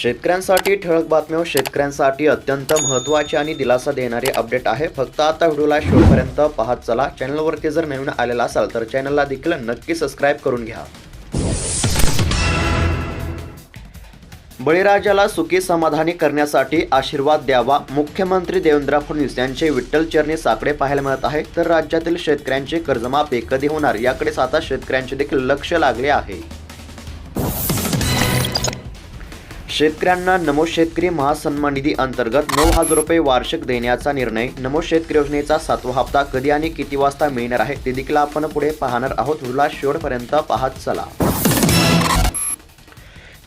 शेतकऱ्यांसाठी ठळक बातम्या शेतकऱ्यांसाठी अत्यंत महत्त्वाचे आणि दिलासा देणारी अपडेट आहे. फक्त आता व्हिडिओला शेवटपर्यंत पाहत चला. चॅनलवरती जर नवीन आलेला असाल तर चॅनलला देखील नक्की सबस्क्राईब करून घ्या. बळीराजाला सुखी समाधानी करण्यासाठी आशीर्वाद द्यावा. मुख्यमंत्री देवेंद्र फडणवीस यांचे विठ्ठल चरणी साकडे पाहायला मिळत आहे. तर राज्यातील शेतकऱ्यांचे कर्जमाफी कधी होणार? याकडेच आता शेतकऱ्यांचे देखील लक्ष लागले आहे. शेतकऱ्यांना नमो शेतकरी महासन्मान निधी अंतर्गत नऊ हजार रुपये वार्षिक देण्याचा निर्णय नमो शेतकरी योजनेचा सातवा हप्ता कधी आणि किती वाजता मिळणार आहे ते देखील आपण पुढे पाहणार आहोत. व्हिडिओला शेवटपर्यंत पाहत चला.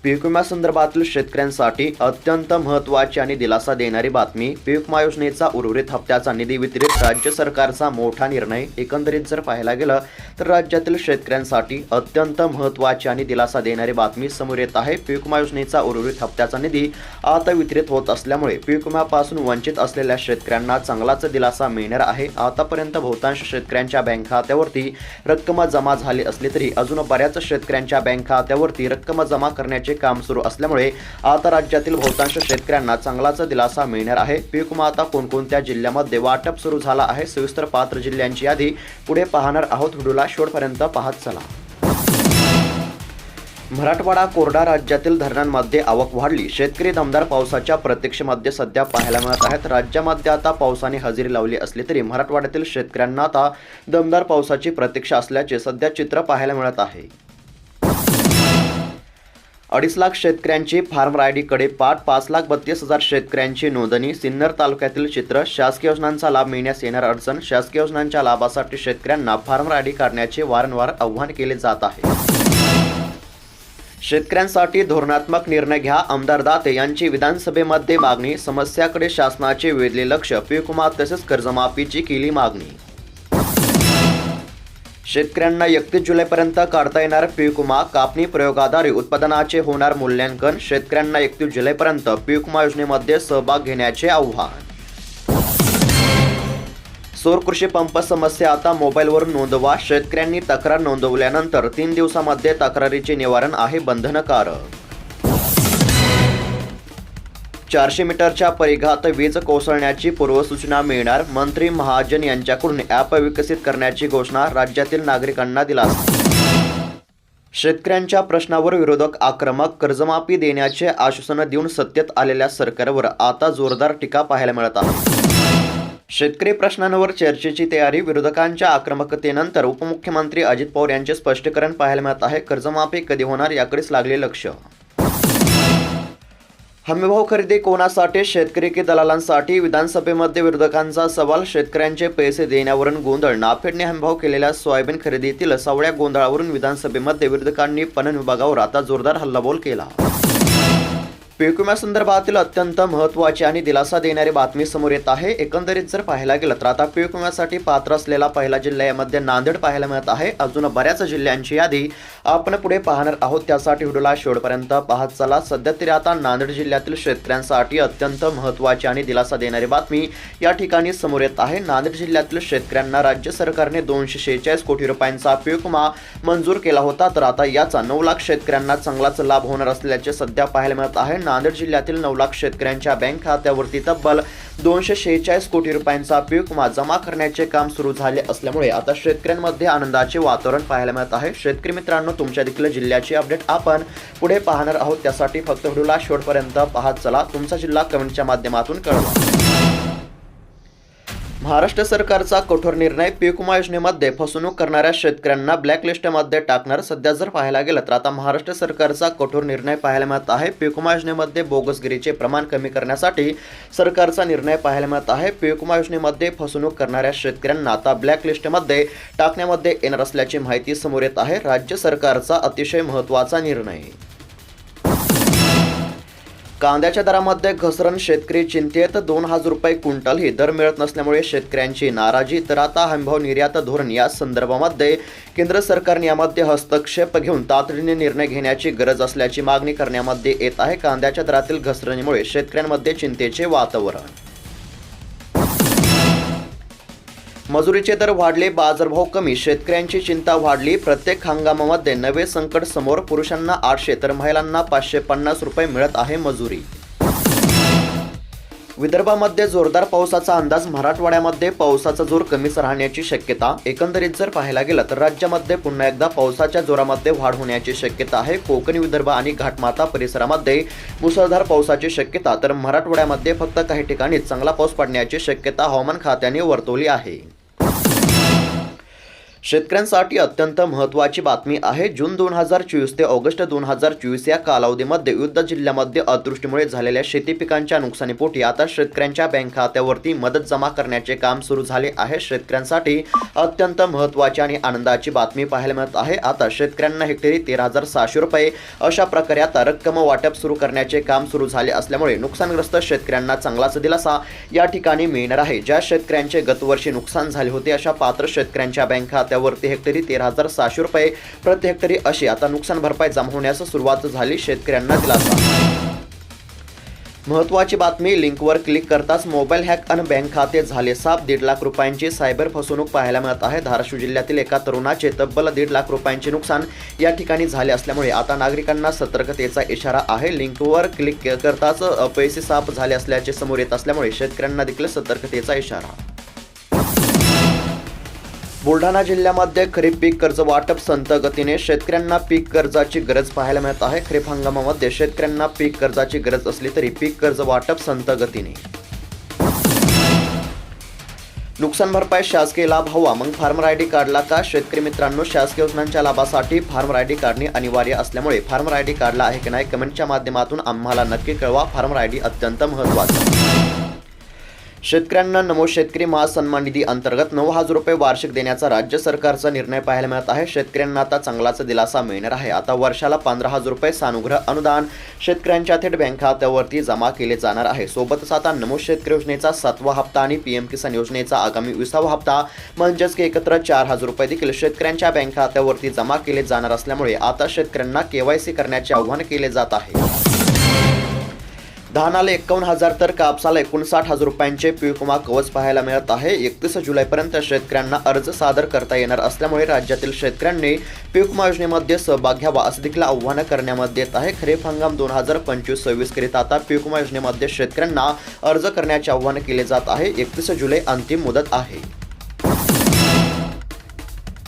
पीक विम्यासंदर्भातील शेतकऱ्यांसाठी अत्यंत महत्त्वाची आणि दिलासा देणारी बातमी पीक विमा योजनेचा उर्वरित हप्त्याचा निधी वितरित राज्य सरकारचा मोठा निर्णय. एकंदरीत जर पाहायला गेलं तर राज्यातील शेतकऱ्यांसाठी अत्यंत महत्त्वाची आणि दिलासा देणारी बातमी समोर येत आहे. पीक विमा योजनेचा उर्वरित हप्त्याचा निधी आता वितरित होत असल्यामुळे पीक वंचित असलेल्या शेतकऱ्यांना चांगलाच दिलासा मिळणार आहे. आतापर्यंत बहुतांश शेतकऱ्यांच्या बँक खात्यावरती रक्कम जमा झाली असली तरी अजून बऱ्याच शेतकऱ्यांच्या बँक खात्यावरती रक्कम जमा करण्याचे काम सुरू असल्यामुळे आता राज्यातील बहुतांश शेतकऱ्यांना चांगलाच दिलासा मिळणार आहे. पीकमा आता कोणकोणत्या जिल्ह्यामध्ये वाटप सुरू झाला आहे सविस्तर पात्र जिल्ह्यांची यादी पुढे पाहणार आहोत. व्हिडिओला शेवटपर्यंत पाहत चला. मराठवाडा कोरडा राज्यातील धरणांमध्ये आवक वाढली. शेतकरी दमदार पावसाच्या प्रतीक्षेमध्ये सध्या पाहायला मिळत आहेत. राज्यामध्ये आता पावसाने हजेरी लावली असली तरी मराठवाड्यातील शेतकऱ्यांना आता दमदार पावसाची प्रतीक्षा असल्याचे सध्या चित्र पाहायला मिळत आहे. अडीच लाख शेतकऱ्यांची फार्म रायडीकडे पाठ पाच लाख बत्तीस हजार शेतकऱ्यांची नोंदणी सिन्नर तालुक्यातील चित्र शासकीय योजनांचा लाभ मिळण्यास येणार अडचण शासकीय योजनांच्या लाभासाठी शेतकऱ्यांना फार्म रायडी काढण्याचे वारंवार आव्हान केले जात आहे. शेतकऱ्यांसाठी धोरणात्मक निर्णय घ्या आमदार दाते यांची विधानसभेमध्ये मागणी समस्याकडे शासनाचे वेधले लक्ष पीक तसेच कर्जमाफीची केली मागणी. शेतकऱ्यांना एकतीस जुलैपर्यंत काढता येणार पीक विमा कापणी प्रयोगाद्वारे उत्पादनाचे होणार मूल्यांकन. शेतकऱ्यांना एकतीस जुलैपर्यंत पीक विमा योजनेमध्ये सहभाग घेण्याचे आव्हान. सौर कृषी पंप समस्या आता मोबाईलवरून नोंदवा. शेतकऱ्यांनी तक्रार नोंदवल्यानंतर तीन दिवसामध्ये तक्रारीचे निवारण आहे बंधनकारक. चारशे मीटरच्या परिघात वीज कोसळण्याची पूर्वसूचना मिळणार. मंत्री महाजन यांच्याकडून ॲप विकसित करण्याची घोषणा राज्यातील नागरिकांना दिलासा. शेतकऱ्यांच्या प्रश्नावर विरोधक आक्रमक कर्जमाफी देण्याचे आश्वासन देऊन सत्तेत आलेल्या सरकारवर आता जोरदार टीका पाहायला मिळत आहे. शेतकरी प्रश्नांवर चर्चेची तयारी विरोधकांच्या आक्रमकतेनंतर उपमुख्यमंत्री अजित पवार यांचे स्पष्टीकरण पाहायला मिळत आहे. कर्जमाफी कधी होणार याकडेच लागले लक्ष. हमीभाव खरेदी कोणासाठी शेतकरी की दलालांसाठी? विधानसभेमध्ये विरोधकांचा सवाल शेतकऱ्यांचे पैसे देण्यावरून गोंधळ नाफेडने हमीभाव केलेल्या सोयाबीन खरेदीतील सवळ्या गोंधळावरून विधानसभेमध्ये विरोधकांनी पणन विभागावर आता जोरदार हल्लाबोल केला. पीक विम्यासंदर्भातील अत्यंत महत्त्वाची आणि दिलासा देणारी बातमी समोर येत आहे. एकंदरीत जर पाहायला गेलं तर आता पीक विम्यासाठी पात्र असलेला पहिला जिल्हा यामध्ये नांदेड पाहायला मिळत आहे. अजून बऱ्याच जिल्ह्यांची यादी आपण पुढे पाहणार आहोत. त्यासाठी व्हिडिओला शेवटपर्यंत पाहत चला. सध्या तरी आता नांदेड जिल्ह्यातील शेतकऱ्यांसाठी अत्यंत महत्त्वाची आणि दिलासा देणारी बातमी या ठिकाणी समोर येत आहे. नांदेड जिल्ह्यातील शेतकऱ्यांना राज्य सरकारने दोनशे शेहेचाळीस कोटी रुपयांचा पीक विमा मंजूर केला होता. तर आता याचा नऊ लाख शेतकऱ्यांना चांगलाच लाभ होणार असल्याचे सध्या पाहायला मिळत आहे. नांदेड जिल्ह्यातील नऊ लाख शेतकऱ्यांच्या बँक खात्यावरती तब्बल दोनशे शेहेचाळीस कोटी रुपयांचा पीक जमा करण्याचे काम सुरू झाले असल्यामुळे आता शेतकऱ्यांमध्ये आनंदाचे वातावरण पाहायला मिळत आहे. शेतकरी मित्रांनो तुमच्या देखील जिल्ह्याची अपडेट आपण पुढे पाहणार आहोत. त्यासाठी फक्त व्हिडिओला शेवटपर्यंत पाहत चला. तुमचा जिल्हा कमेंटच्या माध्यमातून कळवा. महाराष्ट्र सरकारचा कठोर निर्णय पीक योजनेमध्ये फसवणूक करणाऱ्या शेतकऱ्यांना ब्लॅकलिस्टमध्ये टाकणार सध्या जर पाहायला गेलं तर आता महाराष्ट्र सरकारचा कठोर निर्णय पाहायला मिळत आहे. पीक योजनेमध्ये बोगसगिरीचे प्रमाण कमी करण्यासाठी सरकारचा निर्णय पाहायला मिळत आहे. पीक योजनेमध्ये फसवणूक करणाऱ्या शेतकऱ्यांना आता ब्लॅकलिस्टमध्ये टाकण्यामध्ये येणार असल्याची माहिती समोर येत आहे. राज्य सरकारचा अतिशय महत्त्वाचा निर्णय. कांद्याच्या दरामध्ये घसरण शेतकरी चिंतेत. दोन हजार रुपये क्विंटल ही दर मिळत नसल्यामुळे शेतकऱ्यांची नाराजी. तर आता हमीभाव निर्यात धोरण या संदर्भामध्ये केंद्र सरकारने यामध्ये हस्तक्षेप घेऊन तातडीने निर्णय घेण्याची गरज असल्याची मागणी करण्यामध्ये येत आहे. कांद्याच्या दरातील घसरणीमुळे शेतकऱ्यांमध्ये चिंतेचे वातावरण मजुरीचे दर वाढले बाजारभाव कमी शेतकऱ्यांची चिंता वाढली. प्रत्येक हंगामामध्ये नवे संकट समोर पुरुषांना आठशे तर महिलांना पाचशे पन्नास रुपये मिळत आहे मजुरी. विदर्भामध्ये जोरदार पावसाचा अंदाज मराठवाड्यामध्ये पावसाचा जोर कमीच राहण्याची शक्यता. एकंदरीत जर पाहायला गेलं तर राज्यामध्ये पुन्हा एकदा पावसाच्या जोरामध्ये वाढ होण्याची शक्यता आहे. कोकण विदर्भ आणि घाटमाता परिसरामध्ये मुसळधार पावसाची शक्यता तर मराठवाड्यामध्ये फक्त काही ठिकाणी चांगला पाऊस पडण्याची शक्यता हवामान खात्याने वर्तवली आहे. शेतकऱ्यांसाठी अत्यंत महत्त्वाची बातमी आहे. जून दोन हजार चोवीस ते ऑगस्ट दोन हजार चोवीस या कालावधीमध्ये युद्ध जिल्ह्यामध्ये अतिवृष्टीमुळे झालेल्या शेती पिकांच्या नुकसानीपोटी आता शेतकऱ्यांच्या बँक खात्यावरती मदत जमा करण्याचे काम सुरू झाले आहे. शेतकऱ्यांसाठी अत्यंत महत्त्वाची आणि आनंदाची बातमी पाहायला मिळत आहे. आता शेतकऱ्यांना हेक्टरी तेरा हजार सहाशे रुपये अशा प्रकारे आता रक्कम वाटप सुरू करण्याचे काम सुरू झाले असल्यामुळे नुकसानग्रस्त शेतकऱ्यांना चांगलाच दिलासा या ठिकाणी मिळणार आहे. ज्या शेतकऱ्यांचे गतवर्षी नुकसान झाले होते अशा पात्र शेतकऱ्यांच्या बँक खात्यावरती हेक्टरी तेरा हजार सहाशे रुपये प्रति हेक्टरी अशी. आता नुकसान भरपाई जमा होण्यास सुरुवात झाली शेतकऱ्यांना दिलासा. महत्त्वाची बातमी लिंकवर क्लिक करताच मोबाईल हॅक आणि बँक खाते झाले साफ. दीड लाख रुपयांची सायबर फसवणूक पाहायला मिळत आहे. धाराशिव जिल्ह्यातील एका तरुणाचे तब्बल दीड लाख रुपयांचे नुकसान या ठिकाणी झाले असल्यामुळे आता नागरिकांना सतर्कतेचा इशारा आहे. लिंकवर क्लिक करताच पैसे साफ झाले असल्याचे समोर येत असल्यामुळे शेतकऱ्यांना देखील सतर्कतेचा इशारा. बुलढाणा जिल्ह्यामध्ये खरीप पीक कर्ज वाटप संत गतीने शेतकऱ्यांना पीक कर्जाची गरज पाहायला मिळत आहे. खरीप हंगामामध्ये शेतकऱ्यांना पीक कर्जाची गरज असली तरी पीक कर्ज वाटप संत गतीने. नुकसान भरपाई शासकीय लाभ हवा. मग फार्मर आय डी काढला का? शेतकरी मित्रांनो शासकीय योजनांच्या लाभासाठी फार्मर आय डी काढणे अनिवार्य असल्यामुळे फार्मर आय डी काढला आहे की नाही कमेंटच्या माध्यमातून आम्हाला नक्की कळवा. फार्मर आय डी अत्यंत महत्त्वाचा शेतकऱ्यांना नमो शेतकरी महासन्मान निधी अंतर्गत नऊ हजार रुपये वार्षिक देण्याचा राज्य सरकारचा निर्णय पाहायला मिळत आहे. शेतकऱ्यांना आता चांगलाच दिलासा मिळणार आहे. आता वर्षाला पंधरा हजार रुपये सानुग्रह अनुदान शेतकऱ्यांच्या थेट बँक खात्यावरती जमा केले जाणार आहे. सोबतच आता नमो शेतकरी योजनेचा सातवा हप्ता आणि पीएम किसान योजनेचा आगामी विसावा हप्ता म्हणजेच की एकत्र चार हजार रुपये देखील शेतकऱ्यांच्या बँक खात्यावरती जमा केले जाणार असल्यामुळे आता शेतकऱ्यांना केवायसी करण्याचे आव्हान केले जात आहे. धानाला एकावन्न हजार तर कापसाला एकोणसाठ हजार रुपयांचे पीक विमा कवच पाहायला मिळत आहे. एकतीस जुलैपर्यंत शेतकऱ्यांना अर्ज सादर करता येणार असल्यामुळे राज्यातील शेतकऱ्यांनी पीक विमा योजनेमध्ये सहभाग घ्यावा असं देखील आव्हानं करण्यामध्ये येत आहे. खरीप हंगाम दोन हजार पंचवीस सव्वीस करीत आता पीक विमा योजनेमध्ये शेतकऱ्यांना अर्ज करण्याचे आव्हान केले जात आहे. एकतीस जुलै अंतिम मुदत आहे.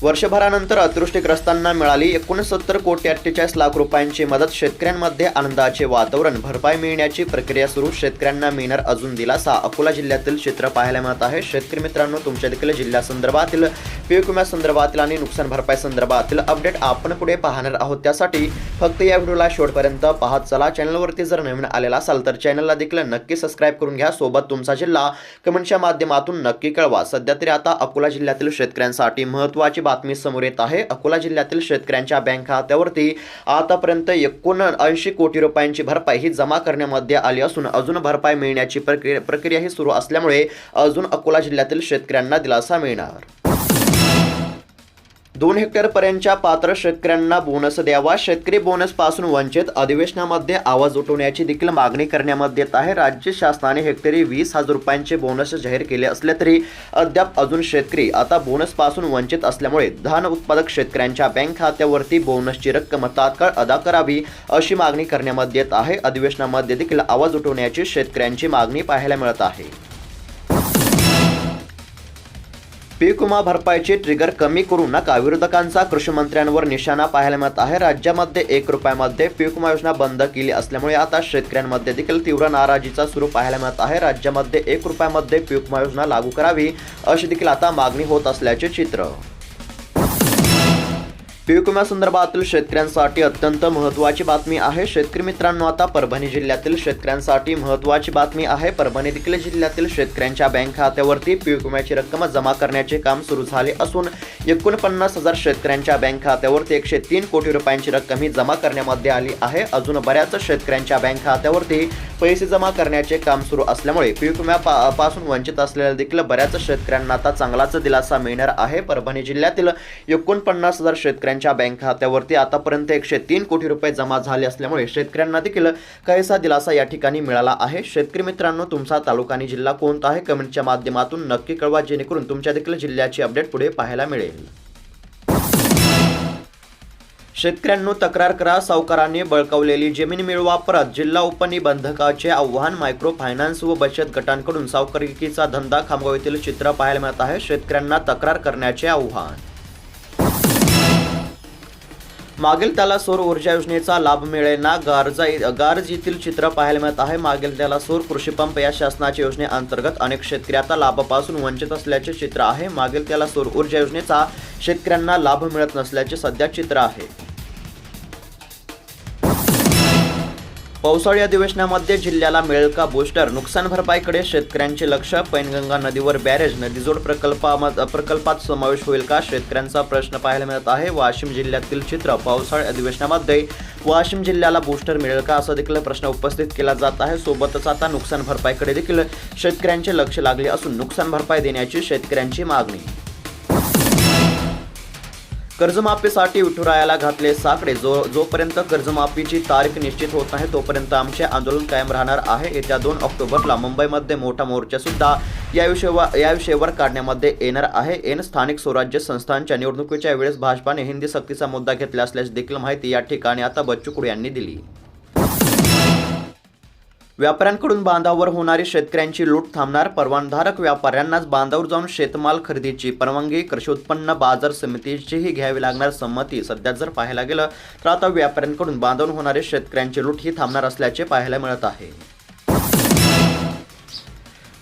वर्षभरानंतर अतिवृष्टीग्रस्तांना मिळाली एकोणसत्तर कोटी अठ्ठेचाळीस लाख रुपयांची मदत. शेतकऱ्यांमध्ये आनंदाचे वातावरण. भरपाई मिळण्याची प्रक्रिया सुरू. शेतकऱ्यांना मिळणार अजून दिलासा. अकोला जिल्ह्यातील चित्र पाहायला मिळत आहे. शेतकरी मित्रांनो तुमच्या देखील जिल्ह्यासंदर्भातील पीक विम्यासंदर्भातील आणि नुकसान भरपाई संदर्भातील अपडेट आपण पुढे पाहणार आहोत. त्यासाठी फक्त या व्हिडिओला शेवटपर्यंत पाहत चला. चॅनलवरती जर नवीन आलेला असाल तर चॅनलला देखील नक्की सबस्क्राईब करून घ्या. सोबत तुमचा जिल्हा कमेंटच्या माध्यमातून नक्की कळवा. सध्या तरी आता अकोला जिल्ह्यातील शेतकऱ्यांसाठी महत्त्वाची बातमी समोर येत आहे. अकोला जिल्ह्यातील शेतकऱ्यांच्या बँक खात्यावरती आतापर्यंत एकोणऐंशी कोटी रुपयांची भरपाई ही जमा करण्यामध्ये आली असून अजून भरपाई मिळण्याची प्रक्रिया प्रक्रिया ही सुरू असल्यामुळे अजून अकोला जिल्ह्यातील शेतकऱ्यांना दिलासा मिळणार. दोन हेक्टर पर्यंतच्या पात्र शेतकऱ्यांना बोनस द्यावा. शेतकरी बोनसपासून वंचित अधिवेशनामध्ये आवाज उठवण्याची देखील मागणी करण्यामध्ये येत आहे. राज्य शासनाने हेक्टरी वीस हजार रुपयांचे बोनस जाहीर केले असले तरी अद्याप अजून शेतकरी आता बोनसपासून वंचित असल्यामुळे धान उत्पादक शेतकऱ्यांच्या बँक खात्यावरती बोनसची रक्कम तात्काळ अदा करावी अशी मागणी करण्यामध्ये येत आहे. अधिवेशनामध्ये देखील आवाज उठवण्याची शेतकऱ्यांची मागणी पाहायला मिळत आहे. पीक विमा भरपाईची ट्रिगर कमी करू नका. विरोधकांचा कृषी मंत्र्यांवर निशाणा पाहायला मिळत आहे. राज्यामध्ये एक रुपयामध्ये पीक विमा योजना बंद केली असल्यामुळे आता शेतकऱ्यांमध्ये देखील तीव्र नाराजीचा सुरू पाहायला मिळत आहे. राज्यामध्ये एक रुपयामध्ये पीक विमा योजना लागू करावी अशी देखील आता मागणी होत असल्याचे चित्र. पीक विम्यासंदर्भातील शेतकऱ्यांसाठी अत्यंत महत्त्वाची बातमी आहे. शेतकरी मित्रांनो आता परभणी जिल्ह्यातील शेतकऱ्यांसाठी महत्त्वाची बातमी आहे. परभणी देखील जिल्ह्यातील शेतकऱ्यांच्या बँक खात्यावरती पीक विम्याची रक्कम जमा करण्याचे काम सुरू झाले असून एकोणपन्नास हजार शेतकऱ्यांच्या बँक खात्यावरती एकशे तीन कोटी रुपयांची रक्कम ही जमा करण्यामध्ये आली आहे. अजून बऱ्याच शेतकऱ्यांच्या बँक खात्यावरती पैसे जमा करण्याचे काम सुरू असल्यामुळे पीक विम्यापासून वंचित असलेल्या देखील बऱ्याच शेतकऱ्यांना आता चांगलाच दिलासा मिळणार आहे. परभणी जिल्ह्यातील एकोणपन्नास हजार शेतकऱ्यांच्या बँक खात्यावरती आतापर्यंत एकशे तीन कोटी रुपये जमा झाले असल्यामुळे शेतकऱ्यांना देखील काहीसा दिलासा या ठिकाणी मिळाला आहे. शेतकरी मित्रांनो तुमचा तालुका आणि जिल्हा कोणता आहे? कमेंटच्या माध्यमातून नक्की कळवा जेणेकरून तुमच्या देखील जिल्ह्याची अपडेट पुढे पाहायला मिळेल. शेतकऱ्यांनो तक्रार करा सावकारांनी बळकावलेली जमीन मिळवा परत. जिल्हा उपनिबंधकाचे आव्हान मायक्रो फायनान्स व बचत गटांकडून सावकारिकीचा धंदा खामगाव चित्र पाहायला मिळत आहे. शेतकऱ्यांना तक्रार करण्याचे आव्हान मागील त्याला सौर ऊर्जा योजनेचा लाभ मिळेना गारजा गारज येथील चित्र पाहायला मिळत आहे. मागील त्याला सौर कृषी पंप या शासनाच्या योजनेअंतर्गत अनेक शेतकरी आता लाभापासून वंचित असल्याचे चित्र आहे. मागील त्याला सौर ऊर्जा योजनेचा शेतकऱ्यांना लाभ मिळत नसल्याचे सध्या चित्र आहे. पावसाळी अधिवेशनामध्ये जिल्ह्याला मिळेल का बूस्टर नुकसान भरपाईकडे शेतकऱ्यांचे लक्ष. पैनगंगा नदीवर बॅरेज नदीजोड प्रकल्पा प्रकल्पात समावेश होईल का? शेतकऱ्यांचा प्रश्न पाहायला मिळत आहे. वाशिम जिल्ह्यातील चित्र पावसाळी अधिवेशनामध्ये वाशिम जिल्ह्याला बूस्टर मिळेल का? असा देखील प्रश्न उपस्थित केला जात आहे. सोबतच आता नुकसान भरपाईकडे देखील शेतकऱ्यांचे लक्ष लागले असून नुकसान भरपाई देण्याची शेतकऱ्यांची मागणी. कर्जमाफीसाठी विठुरायाला घातले साकडे. जो जोपर्यंत कर्जमाफीची तारीख निश्चित होत नाही तोपर्यंत आमचे आंदोलन कायम राहणार आहे. येत्या दोन ऑक्टोबरला मुंबईमध्ये मोठा मोर्चा सुद्धा या विषयावर या विषयावर काढण्यामध्ये येणार आहे. एन स्थानिक स्वराज्य संस्थांच्या निवडणुकीच्या वेळेस भाजपाने हिंदी सक्तीचा मुद्दा घेतला असल्याची देखील माहिती या ठिकाणी आता बच्चू कडू यांनी दिली. व्यापाऱ्यांकडून बांधावर होणारी शेतकऱ्यांची लूट थांबणार. परवानधारक व्यापाऱ्यांनाच बांधावर जाऊन शेतमाल खरेदीची परवानगी कृषी उत्पन्न बाजार समितीचीही घ्यावी लागणार संमती सध्या जर पाहायला गेलं तर आता व्यापाऱ्यांकडून बांधावर होणारी शेतकऱ्यांची लूट ही थांबणार असल्याचे पाहायला मिळत आहे.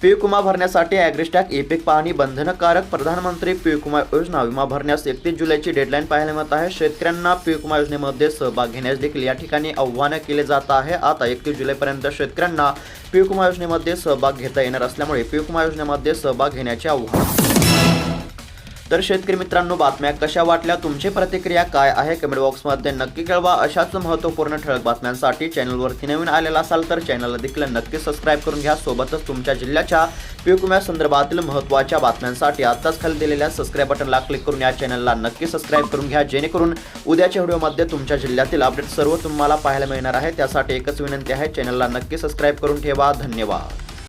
पीक विमा भरण्यासाठी ॲग्रिस्टॅक ई पाहणी बंधनकारक प्रधानमंत्री पीक विमा योजना विमा भरण्यास एकतीस जुलैची डेडलाईन पाहायला मिळत आहे. शेतकऱ्यांना पीक विमा योजनेमध्ये सहभाग घेण्यास देखील या ठिकाणी आव्हानं केले जात आहे. आता एकतीस जुलैपर्यंत शेतकऱ्यांना पीक विमा योजनेमध्ये सहभाग घेता येणार असल्यामुळे पीक विमा योजनेमध्ये सहभाग घेण्याचे आव्हान. तर शेतकरी मित्रांनो बातम्या कशा वाटल्या? तुमची प्रतिक्रिया काय आहे? कमेंट बॉक्समध्ये नक्की कळवा. अशाच महत्त्वपूर्ण ठळक बातम्यांसाठी चॅनलवरती नवीन आलेला असाल तर चॅनलला देखील नक्की सबस्क्राईब करून घ्या. सोबतच तुमच्या जिल्ह्याच्या पीक विम्यासंदर्भातील महत्त्वाच्या बातम्यांसाठी आत्ताच खाली दिलेल्या सबस्क्राईब बटनला क्लिक करून या चॅनलला नक्की सबस्क्राईब करून घ्या. जेणेकरून उद्याच्या व्हिडिओमध्ये तुमच्या जिल्ह्यातील अपडेट सर्व तुम्हाला पाहायला मिळणार आहे. त्यासाठी एकच विनंती आहे चॅनलला नक्की सबस्क्राईब करून ठेवा. धन्यवाद.